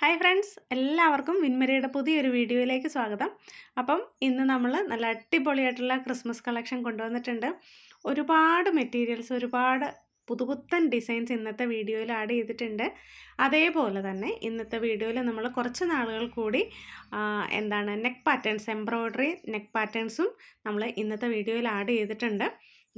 Hi friends എല്ലാവർക്കും വിൻമരിയുടെ പുതിയൊരു വീഡിയോയിലേക്ക് സ്വാഗതം. അപ്പം ഇന്ന് നമ്മൾ നല്ല അടിപൊളിയായിട്ടുള്ള ക്രിസ്മസ് കളക്ഷൻ കൊണ്ടുവന്നിട്ടുണ്ട്. ഒരുപാട് മെറ്റീരിയൽസ് ഒരുപാട് പുതുപുത്തൻ ഡിസൈൻസ് ഇന്നത്തെ വീഡിയോയിൽ ആഡ് ചെയ്തിട്ടുണ്ട്. അതേപോലെ തന്നെ ഇന്നത്തെ വീഡിയോയിൽ നമ്മൾ കുറച്ച് നാളുകൾ കൂടി എന്താണ് നെക്ക് പാറ്റേൺസ് എംബ്രോയ്ഡറി നെക്ക് പാറ്റേൺസും നമ്മൾ ഇന്നത്തെ വീഡിയോയിൽ ആഡ് ചെയ്തിട്ടുണ്ട്.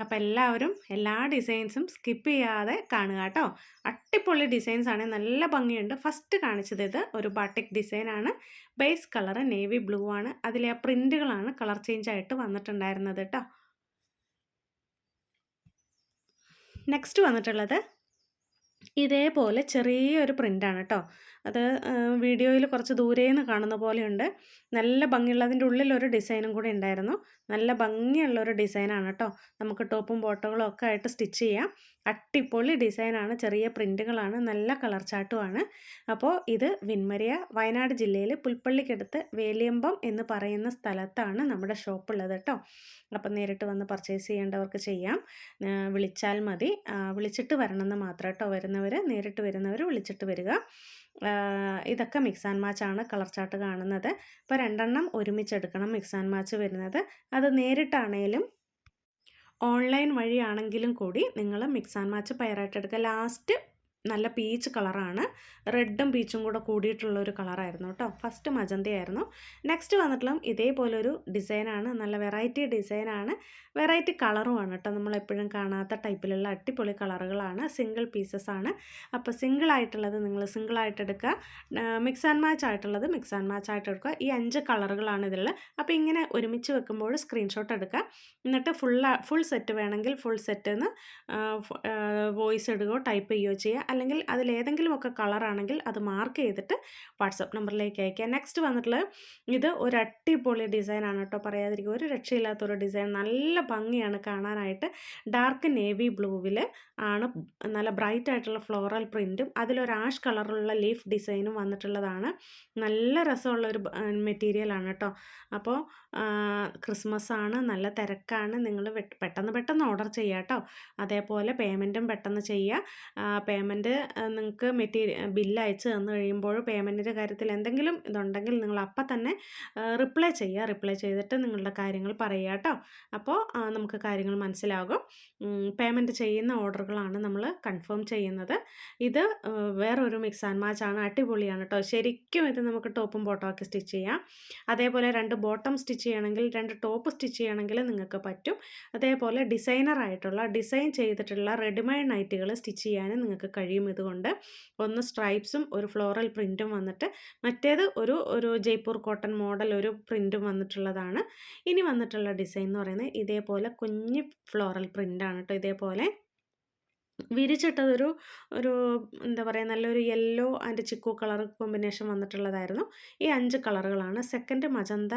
അപ്പോൾ എല്ലാവരും എല്ലാ ഡിസൈൻസും സ്കിപ്പ് ചെയ്യാതെ കാണുക കേട്ടോ. അട്ടിപ്പൊളി ഡിസൈൻസ് ആണ് നല്ല ഭംഗിയുണ്ട്. ഫസ്റ്റ് കാണിച്ചത് ഇത് ഒരു ബാട്ടിക് ഡിസൈൻ ആണ്. ബേസ് കളർ നേവി ബ്ലൂ ആണ്. അതിലെ ആ പ്രിന്റുകളാണ് കളർ ചേഞ്ച് ആയിട്ട് വന്നിട്ടുണ്ടായിരുന്നത് കേട്ടോ. നെക്സ്റ്റ് വന്നിട്ടുള്ളത് ഇതേപോലെ ചെറിയൊരു പ്രിന്റാണ് കേട്ടോ. അത് വീഡിയോയിൽ കുറച്ച് ദൂരേന്ന് കാണുന്ന പോലെയുണ്ട്. നല്ല ഭംഗിയുള്ള അതിന്റെ ഉള്ളിലൊരു ഡിസൈനും കൂടി ഉണ്ടായിരുന്നു. നല്ല ഭംഗിയുള്ളൊരു ഡിസൈനാണ് കേട്ടോ നമുക്ക് ടോപ്പും ബോട്ടകളും ഒക്കെ ആയിട്ട് സ്റ്റിച്ച് ചെയ്യാം. അട്ടിപ്പൊളി ഡിസൈനാണ്. ചെറിയ പ്രിന്റുകളാണ് നല്ല കളർ ചാട്ടുമാണ് അപ്പോൾ ഇത് വിൻമരിയ വയനാട് ജില്ലയിൽ പുൽപ്പള്ളിക്കടുത്ത് വേലിയമ്പം എന്ന് പറയുന്ന സ്ഥലത്താണ് നമ്മുടെ ഷോപ്പ് ഉള്ളത് കേട്ടോ അപ്പം നേരിട്ട് വന്ന് പർച്ചേസ് ചെയ്യേണ്ടവർക്ക് ചെയ്യാം. വിളിച്ചാൽ മതി. വിളിച്ചിട്ട് വരണമെന്ന് മാത്രം കേട്ടോ വരുന്നവർ നേരിട്ട് വരുന്നവർ വിളിച്ചിട്ട് വരിക. ഇതൊക്കെ മിക്സ് ആൻഡ് മാച്ച് ആണ് കളർ ചാർട്ട് കാണുന്നത്. ഇപ്പോൾ രണ്ടെണ്ണം ഒരുമിച്ചെടുക്കണം മിക്സ് ആൻഡ് മാച്ച് വരുന്നത്. അത് നേരിട്ടാണേലും ഓൺലൈൻ വഴിയാണെങ്കിലും കൂടി നിങ്ങൾ മിക്സ് ആൻഡ് മാച്ച് പയറായിട്ട് എടുക്കുക ലാസ്റ്റ് നല്ല പീച്ച് കളറാണ് റെഡും പീച്ചും കൂടെ കൂടിയിട്ടുള്ള ഒരു കളറായിരുന്നു കേട്ടോ. ഫസ്റ്റ് മജന്തയായിരുന്നു. നെക്സ്റ്റ് വന്നിട്ടുള്ള ഇതേപോലെ ഒരു ഡിസൈനാണ് നല്ല വെറൈറ്റി ഡിസൈനാണ് വെറൈറ്റി കളറുമാണ് കേട്ടോ. നമ്മൾ എപ്പോഴും കാണാത്ത ടൈപ്പിലുള്ള അടിപൊളി കളറുകളാണ് സിംഗിൾ പീസസ് ആണ്. അപ്പോൾ സിംഗിൾ ആയിട്ടുള്ളത് നിങ്ങൾ സിംഗിൾ ആയിട്ട് എടുക്കുക. മിക്സ് ആൻഡ് മാച്ച് ആയിട്ടുള്ളത് മിക്സ് ആൻഡ് മാച്ച് ആയിട്ട് എടുക്കുക. ഈ അഞ്ച് കളറുകളാണ് ഇതിൽ അപ്പോൾ ഇങ്ങനെ ഒരുമിച്ച് വെക്കുമ്പോൾ സ്ക്രീൻഷോട്ട് എടുക്കുക. എന്നിട്ട് ഫുൾ ഫുൾ സെറ്റ് വേണമെങ്കിൽ ഫുൾ സെറ്റ് എന്ന് വോയിസ് ഇടുകയോ ടൈപ്പ് ചെയ്യുകയോ ചെയ്യുക. അല്ലെങ്കിൽ അതിലേതെങ്കിലുമൊക്കെ കളറാണെങ്കിൽ അത് മാർക്ക് ചെയ്തിട്ട് വാട്സപ്പ് നമ്പറിലേക്ക് അയക്കുക നെക്സ്റ്റ് വന്നിട്ടുള്ളത് ഇത് ഒരു അടിപൊളി ഡിസൈനാണ് കേട്ടോ. പറയാതിരിക്കുക ഒരു രക്ഷയില്ലാത്തൊരു ഡിസൈൻ നല്ല ഭംഗിയാണ് കാണാനായിട്ട്. ഡാർക്ക് നേവി ബ്ലൂവിൽ ആണ് നല്ല ബ്രൈറ്റ് ആയിട്ടുള്ള ഫ്ലോറൽ പ്രിന്റും അതിലൊരു ആഷ് കളറുള്ള ലീഫ് ഡിസൈനും വന്നിട്ടുള്ളതാണ്. നല്ല രസമുള്ള ഒരു മെറ്റീരിയലാണ് കേട്ടോ. അപ്പോൾ ക്രിസ്മസ് ആണ് നല്ല തിരക്കാണ്. നിങ്ങൾ പെട്ടെന്ന് പെട്ടെന്ന് ഓർഡർ ചെയ്യുക കേട്ടോ. അതേപോലെ പേയ്മെന്റും പെട്ടെന്ന് ചെയ്യുക പേയ്മെന്റ് നിങ്ങൾക്ക് മെറ്റീരിയൽ ബില്ല് അയച്ച് തന്നു കഴിയുമ്പോൾ പേയ്മെന്റിന്റെ കാര്യത്തിൽ എന്തെങ്കിലും ഇതുണ്ടെങ്കിൽ നിങ്ങൾ അപ്പം തന്നെ റിപ്ലൈ ചെയ്യുക. റിപ്ലൈ ചെയ്തിട്ട് നിങ്ങളുടെ കാര്യങ്ങൾ പറയുക കേട്ടോ. അപ്പോൾ നമുക്ക് കാര്യങ്ങൾ മനസ്സിലാകും. പേയ്മെന്റ് ചെയ്യുന്ന ഓർഡറുകളാണ് നമ്മൾ കൺഫേം ചെയ്യുന്നത്. ഇത് വേറൊരു മിക്സ് ആൻഡ് മാച്ച് ആണ്. അടിപൊളിയാണ് കേട്ടോ. ശരിക്കും ഇത് നമുക്ക് ടോപ്പും ബോട്ടം ഒക്കെ സ്റ്റിച്ച് ചെയ്യാം. അതേപോലെ രണ്ട് ബോട്ടം സ്റ്റിച്ച് ചെയ്യണമെങ്കിൽ രണ്ട് ടോപ്പ് സ്റ്റിച്ച് ചെയ്യണമെങ്കിൽ നിങ്ങൾക്ക് പറ്റും. അതേപോലെ ഡിസൈനർ ആയിട്ടുള്ള ഡിസൈൻ ചെയ്തിട്ടുള്ള റെഡിമെയ്ഡ് നൈറ്റുകൾ സ്റ്റിച്ച് ചെയ്യാനും നിങ്ങൾക്ക് കഴിയും. ഇതുകൊണ്ട് ഒന്ന് സ്ട്രൈപ്സും ഒരു ഫ്ലോറൽ പ്രിന്റും വന്നിട്ട് മറ്റേത് ഒരു ഒരു ജയ്പൂർ കോട്ടൺ മോഡൽ ഒരു പ്രിന്റും വന്നിട്ടുള്ളതാണ്. ഇനി വന്നിട്ടുള്ള ഡിസൈൻ എന്ന് പറയുന്നത് ഇതേപോലെ കുഞ്ഞ് ഫ്ലോറൽ പ്രിന്റാണ് കേട്ടോ ഇതേപോലെ. വിരിച്ചിട്ടതൊരു ഒരു എന്താ പറയുക നല്ലൊരു yellow and chikoo colour combination വന്നിട്ടുള്ളതായിരുന്നു. ഈ അഞ്ച് കളറുകളാണ്. സെക്കൻഡ് മജന്ത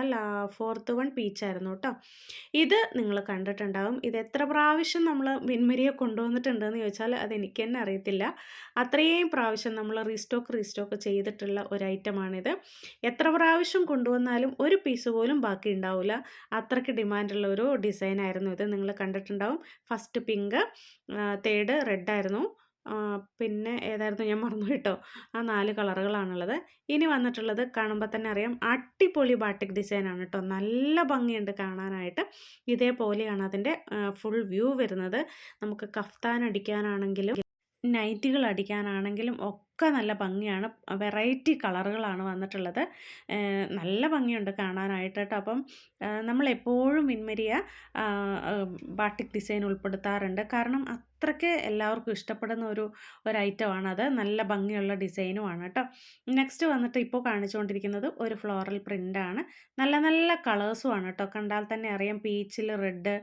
ഫോർത്ത് വൺ പീച്ചായിരുന്നു കേട്ടോ ഇത് നിങ്ങൾ കണ്ടിട്ടുണ്ടാകും ഇത് എത്ര പ്രാവശ്യം നമ്മൾ മിൻമരിയെ കൊണ്ടുവന്നിട്ടുണ്ടെന്ന് ചോദിച്ചാൽ അത് എനിക്ക് തന്നെ അറിയത്തില്ല. അത്രയും പ്രാവശ്യം നമ്മൾ റീസ്റ്റോക്ക് റീസ്റ്റോക്ക് ചെയ്തിട്ടുള്ള ഒരു ഐറ്റമാണിത്. എത്ര പ്രാവശ്യം കൊണ്ടുവന്നാലും ഒരു പീസ് പോലും ബാക്കി ഉണ്ടാവില്ല അത്രയ്ക്ക് ഡിമാൻഡുള്ള ഒരു ഡിസൈനായിരുന്നു ഇത്. നിങ്ങൾ കണ്ടിട്ടുണ്ടാവും. ഫസ്റ്റ് പിങ്ക് തേർഡ് റെഡായിരുന്നു പിന്നെ ഏതായിരുന്നു ഞാൻ മറന്നു കേട്ടോ ആ നാല് കളറുകളാണുള്ളത്. ഇനി വന്നിട്ടുള്ളത് കാണുമ്പോൾ തന്നെ അറിയാം. അടിപൊളി ബാട്ടിക് ഡിസൈനാണ് കേട്ടോ നല്ല ഭംഗിയുണ്ട് കാണാനായിട്ട്. ഇതേപോലെയാണ് അതിന്റെ ഫുൾ വ്യൂ വരുന്നത്. നമുക്ക് കഫ്താൻ അടിക്കാനാണെങ്കിലും നൈറ്റുകൾ അടിക്കാനാണെങ്കിലും ഒക്കെ നല്ല ഭംഗിയാണ്. വെറൈറ്റി കളറുകളാണ് വന്നിട്ടുള്ളത്. നല്ല ഭംഗിയുണ്ട് കാണാനായിട്ട് കേട്ടോ അപ്പം നമ്മളെപ്പോഴും മിൻമരിയ ബാട്ടിക് ഡിസൈൻ ഉൾപ്പെടുത്താറുണ്ട്. കാരണം അത്രയ്ക്ക് എല്ലാവർക്കും ഇഷ്ടപ്പെടുന്ന ഒരു ഒരു അത്. നല്ല ഭംഗിയുള്ള ഡിസൈനുമാണ് കേട്ടോ. നെക്സ്റ്റ് വന്നിട്ട് ഇപ്പോൾ കാണിച്ചുകൊണ്ടിരിക്കുന്നത് ഒരു ഫ്ലോറൽ പ്രിന്റാണ് നല്ല നല്ല കളേഴ്സുമാണ് കേട്ടോ. കണ്ടാൽ തന്നെ അറിയാം. പീച്ചിൽ റെഡ്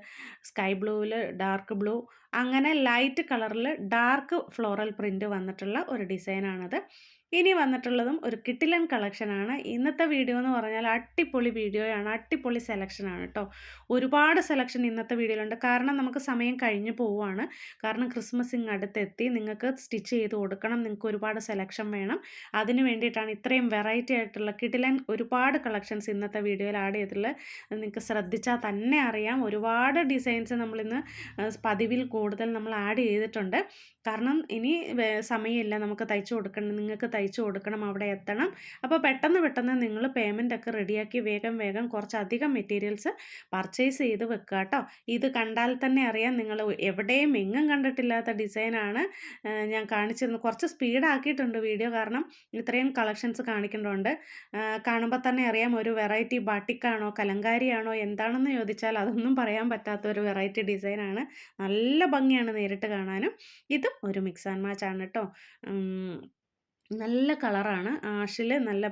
സ്കൈ ബ്ലൂവിൽ ഡാർക്ക് ബ്ലൂ അങ്ങനെ ലൈറ്റ് കളറിൽ ഡാർക്ക് ഫ്ലോറൽ പ്രിന്റ് വന്നിട്ടുള്ള ഒരു ഡിസൈനാണത്. ഇനി വന്നിട്ടുള്ളതും ഒരു കിട്ടിലൻ കളക്ഷനാണ് ഇന്നത്തെ വീഡിയോ എന്ന് പറഞ്ഞാൽ അടിപൊളി വീഡിയോയാണ് അടിപൊളി സെലക്ഷനാണ് കേട്ടോ ഒരുപാട് സെലക്ഷൻ ഇന്നത്തെ വീഡിയോയിലുണ്ട് കാരണം നമുക്ക് സമയം കഴിഞ്ഞു പോവുകയാണ്. കാരണം ക്രിസ്മസ് ഇങ്ങടുത്തെത്തി നിങ്ങൾക്ക് സ്റ്റിച്ച് ചെയ്ത് കൊടുക്കണം. നിങ്ങൾക്ക് ഒരുപാട് സെലക്ഷൻ വേണം. അതിന് വേണ്ടിയിട്ടാണ് ഇത്രയും വെറൈറ്റി ആയിട്ടുള്ള കിട്ടിലൻ ഒരുപാട് കളക്ഷൻസ് ഇന്നത്തെ വീഡിയോയിൽ ആഡ് ചെയ്തിട്ടുള്ളത്. നിങ്ങൾക്ക് ശ്രദ്ധിച്ചാൽ തന്നെ അറിയാം. ഒരുപാട് ഡിസൈൻസ് നമ്മളിന്ന് പതിവിൽ കൂടുതൽ നമ്മൾ ആഡ് ചെയ്തിട്ടുണ്ട്. കാരണം ഇനി സമയമില്ല. നമുക്ക് തയ്ച്ചു കൊടുക്കണം നിങ്ങൾക്ക് തയ്ച്ചു കൊടുക്കണം അവിടെ എത്തണം. അപ്പോൾ പെട്ടെന്ന് പെട്ടെന്ന് നിങ്ങൾ പേയ്മെന്റൊക്കെ റെഡിയാക്കി വേഗം വേഗം കുറച്ചധികം മെറ്റീരിയൽസ് പർച്ചേസ് ചെയ്ത് വെക്കുക കേട്ടോ. ഇത് കണ്ടാൽ തന്നെ അറിയാം നിങ്ങൾ എവിടെയും എങ്ങും കണ്ടിട്ടില്ലാത്ത ഡിസൈനാണ് ഞാൻ കാണിച്ചിരുന്നത്. കുറച്ച് സ്പീഡാക്കിയിട്ടുണ്ട് വീഡിയോ കാരണം ഇത്രയും കളക്ഷൻസ് കാണിക്കേണ്ടതുണ്ട്. കാണുമ്പോൾ തന്നെ അറിയാം ഒരു വെറൈറ്റി ബാട്ടിക്കാണോ കലങ്കാരിയാണോ എന്താണെന്ന് ചോദിച്ചാൽ അതൊന്നും പറയാൻ പറ്റാത്ത ഒരു വെറൈറ്റി ഡിസൈനാണ് നല്ല ഭംഗിയാണ് നേരിട്ട് കാണാനും. ഇതും ഒരു മിക്സ് ആൻഡ് മാച്ച് ആണ് കേട്ടോ. നല്ല കളറാണ്. ആഷിൽ നല്ല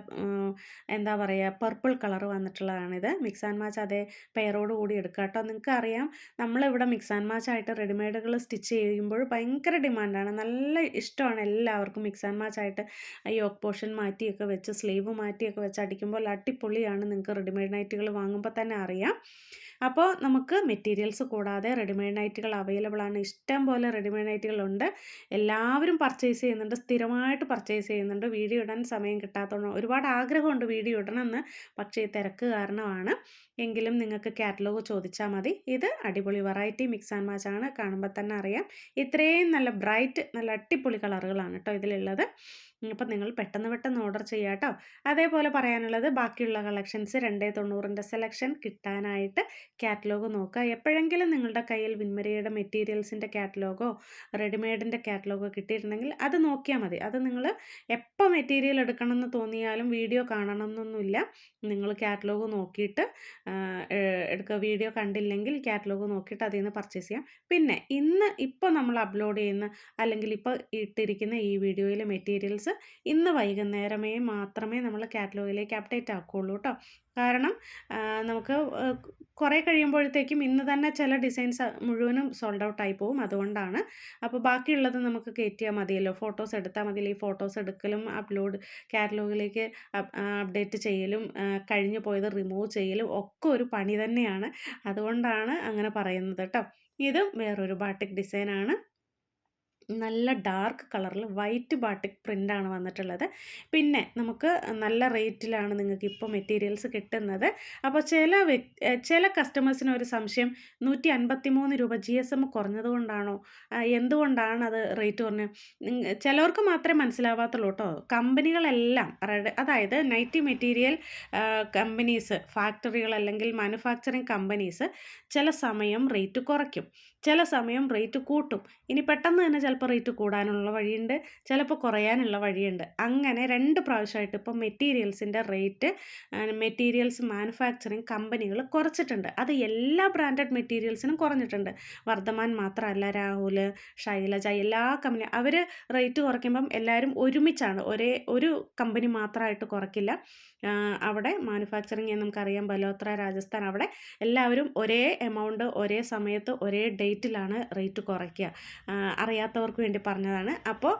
എന്താ പറയുക പർപ്പിൾ കളർ വന്നിട്ടുള്ളതാണിത്. മിക്സ് ആൻഡ് മാച്ച് അതേ പെയറോട് കൂടി എടുക്കുക കേട്ടോ നിങ്ങൾക്ക് അറിയാം നമ്മളിവിടെ മിക്സ് ആൻഡ് മാച്ച് ആയിട്ട് റെഡിമെയ്ഡുകൾ സ്റ്റിച്ച് ചെയ്യുമ്പോൾ ഭയങ്കര ഡിമാൻഡാണ് നല്ല ഇഷ്ടമാണ് എല്ലാവർക്കും മിക്സ് ആൻഡ് മാച്ച് ആയിട്ട് യോക്ക് പോർഷൻ മാറ്റിയൊക്കെ വെച്ച് സ്ലീവ് മാറ്റിയൊക്കെ വെച്ച് അടിക്കുമ്പോൾ അടിപൊളിയാണ്. നിങ്ങൾക്ക് റെഡിമെയ്ഡ് നൈറ്റുകൾ വാങ്ങുമ്പോൾ തന്നെ അറിയാം. അപ്പോൾ നമുക്ക് മെറ്റീരിയൽസ് കൂടാതെ റെഡിമെയ്ഡ് നൈറ്റുകൾ അവൈലബിൾ ആണ്. ഇഷ്ടം പോലെ റെഡിമെയ്ഡ് നൈറ്റുകളുണ്ട് എല്ലാവരും പർച്ചേസ് ചെയ്യുന്നുണ്ട്. സ്ഥിരമായിട്ട് പർച്ചേസ് ചെയ്യുന്നുണ്ട്. വീഡിയോ ഇടാൻ സമയം കിട്ടാത്തതുകൊണ്ട് ഒരുപാട് ആഗ്രഹമുണ്ട് വീഡിയോ ഇടണമെന്ന്. പക്ഷേ തിരക്ക് കാരണമാണ്. എങ്കിലും നിങ്ങൾക്ക് കാറ്റലോഗ് ചോദിച്ചാൽ മതി. ഇത് അടിപൊളി വെറൈറ്റി മിക്സ് ആൻഡ് മാച്ച് ആണ്. കാണുമ്പോൾ തന്നെ അറിയാം. ഇത്രയും നല്ല ബ്രൈറ്റ് നല്ല അടിപൊളി കളറുകളാണ് കേട്ടോ ഇതിലുള്ളത്. അപ്പം നിങ്ങൾ പെട്ടെന്ന് പെട്ടെന്ന് ഓർഡർ ചെയ്യുക കേട്ടോ അതേപോലെ പറയാനുള്ളത് ബാക്കിയുള്ള കളക്ഷൻസ് രണ്ടേ തൊണ്ണൂറിന്റെ സെലക്ഷൻ കിട്ടാനായിട്ട് കാറ്റലോഗ് നോക്കുക. എപ്പോഴെങ്കിലും നിങ്ങളുടെ കയ്യിൽ വിൻമരയുടെ മെറ്റീരിയൽസിന്റെ കാറ്റലോഗോ റെഡിമെയ്ഡിന്റെ കാറ്റലോഗോ കിട്ടിയിട്ടുണ്ടെങ്കിൽ അത് നോക്കിയാൽ മതി. അത് നിങ്ങൾ എപ്പോൾ മെറ്റീരിയൽ എടുക്കണമെന്ന് തോന്നിയാലും വീഡിയോ കാണണമെന്നൊന്നുമില്ല. നിങ്ങൾ കാറ്റലോഗ് നോക്കിയിട്ട് എടുക്കുക. വീഡിയോ കണ്ടില്ലെങ്കിൽ കാറ്റലോഗ് നോക്കിയിട്ട് അതിൽ നിന്ന് പർച്ചേസ് ചെയ്യാം. പിന്നെ ഇന്ന് ഇപ്പോൾ നമ്മൾ അപ്ലോഡ് ചെയ്യുന്ന അല്ലെങ്കിൽ ഇപ്പോൾ ഇട്ടിരിക്കുന്ന ഈ വീഡിയോയിലെ മെറ്റീരിയൽസ് ഇന്ന് വൈകുന്നേരമേ മാത്രമേ നമ്മൾ കാറ്റലോഗിലേക്ക് അപ്ഡേറ്റ് ആക്കുകയുള്ളൂ കേട്ടോ. കാരണം നമുക്ക് കുറേ കഴിയുമ്പോഴത്തേക്കും ഇന്ന് തന്നെ ചില ഡിസൈൻസ് മുഴുവനും സോൾഡ് ഔട്ട് ആയി പോകും. അതുകൊണ്ടാണ്. അപ്പോൾ ബാക്കിയുള്ളത് നമുക്ക് കയറ്റിയാൽ മതിയല്ലോ. ഫോട്ടോസ് എടുത്താൽ മതിയല്ലോ. ഈ ഫോട്ടോസ് എടുക്കലും അപ്ലോഡ് കാറ്റലോഗിലേക്ക് അപ്ഡേറ്റ് ചെയ്യലും കഴിഞ്ഞു പോയത് റിമൂവ് ചെയ്യലും ഒക്കെ ഒരു പണി തന്നെയാണ്. അതുകൊണ്ടാണ് അങ്ങനെ പറയുന്നത് കേട്ടോ. ഇതും വേറൊരു ബാട്ടിക് ഡിസൈനാണ് നല്ല ഡാർക്ക് കളറിൽ വൈറ്റ് ബാട്ടിക് പ്രിന്റാണ് വന്നിട്ടുള്ളത്. പിന്നെ നമുക്ക് നല്ല റേറ്റിലാണ് നിങ്ങൾക്ക് ഇപ്പോൾ മെറ്റീരിയൽസ് കിട്ടുന്നത്. അപ്പോൾ ചില ചില കസ്റ്റമേഴ്സിന് ഒരു സംശയം നൂറ്റി അൻപത്തി മൂന്ന് രൂപ ജി എസ് എം കുറഞ്ഞതുകൊണ്ടാണോ? എന്തുകൊണ്ടാണ് അത് റേറ്റ് കുറഞ്ഞത്? ചിലവർക്ക് മാത്രമേ മനസ്സിലാവാത്തുള്ളൂ കേട്ടോ. കമ്പനികളെല്ലാം അതായത് നൈറ്റി മെറ്റീരിയൽ കമ്പനീസ് ഫാക്ടറികൾ അല്ലെങ്കിൽ മാനുഫാക്ചറിങ് കമ്പനീസ് ചില സമയം റേറ്റ് കുറയ്ക്കും. ചില സമയം റേറ്റ് കൂട്ടും. ഇനി പെട്ടെന്ന് തന്നെ ചിലപ്പോൾ റേറ്റ് കൂടാനുള്ള വഴിയുണ്ട് ചിലപ്പോൾ കുറയാനുള്ള വഴിയുണ്ട്. അങ്ങനെ രണ്ട് പ്രാവശ്യമായിട്ട് ഇപ്പോൾ മെറ്റീരിയൽസിന്റെ റേറ്റ് മെറ്റീരിയൽസ് മാനുഫാക്ചറിങ് കമ്പനികൾ കുറച്ചിട്ടുണ്ട്. അത് എല്ലാ ബ്രാൻഡഡ് മെറ്റീരിയൽസിനും കുറഞ്ഞിട്ടുണ്ട്. വർദ്ധമാൻ മാത്രമല്ല രാഹുൽ ശൈലജ എല്ലാ കമ്പനി അവർ റേറ്റ് കുറയ്ക്കുമ്പം എല്ലാവരും ഒരുമിച്ചാണ്. ഒരേ ഒരു കമ്പനി മാത്രമായിട്ട് കുറയ്ക്കില്ല. അവിടെ മാനുഫാക്ചറിങ് നമുക്കറിയാം ബലോത്ര രാജസ്ഥാൻ അവിടെ എല്ലാവരും ഒരേ എമൗണ്ട് ഒരേ സമയത്ത് ഒരേ ഡേറ്റിലാണ് റേറ്റ് കുറയ്ക്കുക. അറിയാത്തവർക്ക് വേണ്ടി പറഞ്ഞതാണ്. അപ്പോൾ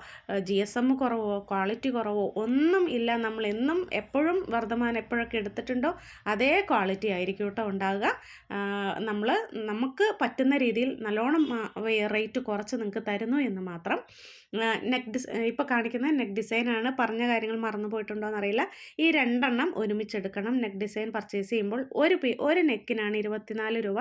ജി എസ് എം കുറവോ ക്വാളിറ്റി കുറവോ ഒന്നും ഇല്ല. നമ്മൾ എന്നും എപ്പോഴും വർദ്ധമാനം എപ്പോഴൊക്കെ എടുത്തിട്ടുണ്ടോ അതേ ക്വാളിറ്റി ആയിരിക്കും കേട്ടോ ഉണ്ടാവുക. നമ്മൾ നമുക്ക് പറ്റുന്ന രീതിയിൽ നല്ലോണം റേറ്റ് കുറച്ച് നിങ്ങൾക്ക് തരുന്നു എന്ന് മാത്രം. നെക്ക് ഡിസ് ഇപ്പോൾ കാണിക്കുന്ന നെക്ക് ഡിസൈനാണ് പറഞ്ഞ കാര്യങ്ങൾ മറന്നു പോയിട്ടുണ്ടോ എന്നറിയില്ല. ഈ രണ്ടെണ്ണം ഒരുമിച്ചെടുക്കണം നെക്ക് ഡിസൈൻ പർച്ചേസ് ചെയ്യുമ്പോൾ ഒരു ഒരു നെക്കിനാണ് ഇരുപത്തിനാല് രൂപ.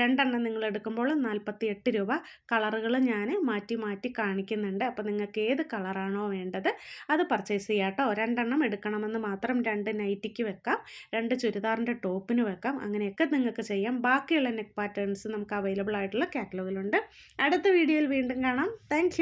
രണ്ടെണ്ണം നിങ്ങൾ എടുക്കുമ്പോൾ നാൽപ്പത്തി എട്ട് രൂപ കളറുകൾ ഞാൻ മാറ്റി മാറ്റി കാണിക്കുന്നുണ്ട്. അപ്പോൾ നിങ്ങൾക്ക് ഏത് കളറാണോ വേണ്ടത് അത് പർച്ചേസ് ചെയ്യാം കേട്ടോ രണ്ടെണ്ണം എടുക്കണമെന്ന് മാത്രം രണ്ട് നൈറ്റിക്ക് വെക്കാം. രണ്ട് ചുരിദാറിന്റെ ടോപ്പിന് വെക്കാം. അങ്ങനെയൊക്കെ നിങ്ങൾക്ക് ചെയ്യാം. ബാക്കിയുള്ള നെക്ക് പാറ്റേൺസ് നമുക്ക് അവൈലബിൾ ആയിട്ടുള്ള കാറ്റലോഗിലുണ്ട് അടുത്ത വീഡിയോയിൽ വീണ്ടും കാണാം. താങ്ക്